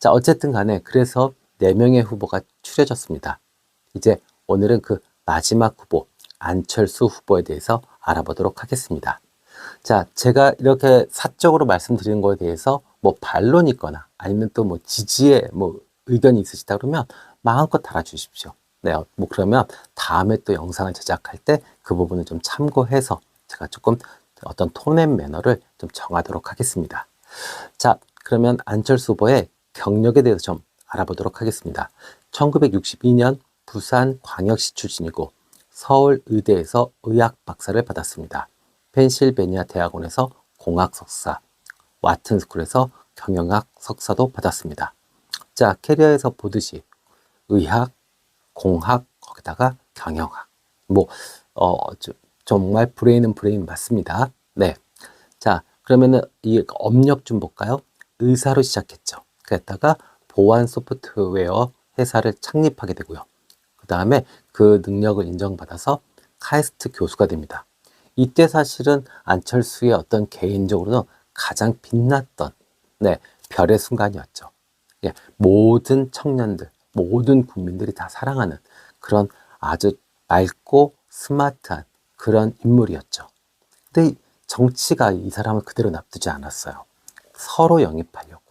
자, 어쨌든 간에 그래서 4명의 후보가 추려졌습니다. 이제 오늘은 그 마지막 후보, 안철수 후보에 대해서 알아보도록 하겠습니다. 자, 제가 이렇게 사적으로 말씀드리는 거에 대해서 뭐 반론이 있거나 아니면 또 뭐 지지의 뭐 의견이 있으시다 그러면 마음껏 달아주십시오. 네, 뭐 그러면 다음에 또 영상을 제작할 때 그 부분을 좀 참고해서 제가 조금 어떤 톤 앤 매너를 좀 정하도록 하겠습니다. 자, 그러면 안철수 후보의 경력에 대해서 좀 알아보도록 하겠습니다. 1962년 부산 광역시 출신이고 서울 의대에서 의학 박사를 받았습니다. 펜실베니아 대학원에서 공학 석사, 와튼스쿨에서 경영학 석사도 받았습니다. 자, 캐리어에서 보듯이 의학, 공학, 거기다가 경영학. 뭐, 어, 저- 정말 브레인은 브레인 맞습니다. 네. 자, 그러면은 이 업력 좀 볼까요? 의사로 시작했죠. 그랬다가 보안 소프트웨어 회사를 창립하게 되고요. 그 다음에 그 능력을 인정받아서 카이스트 교수가 됩니다. 이때 사실은 안철수의 어떤 개인적으로는 가장 빛났던 네, 별의 순간이었죠. 예, 모든 청년들, 모든 국민들이 다 사랑하는 그런 아주 맑고 스마트한 그런 인물이었죠. 근데 이 정치가 이 사람을 그대로 놔두지 않았어요. 서로 영입하려고.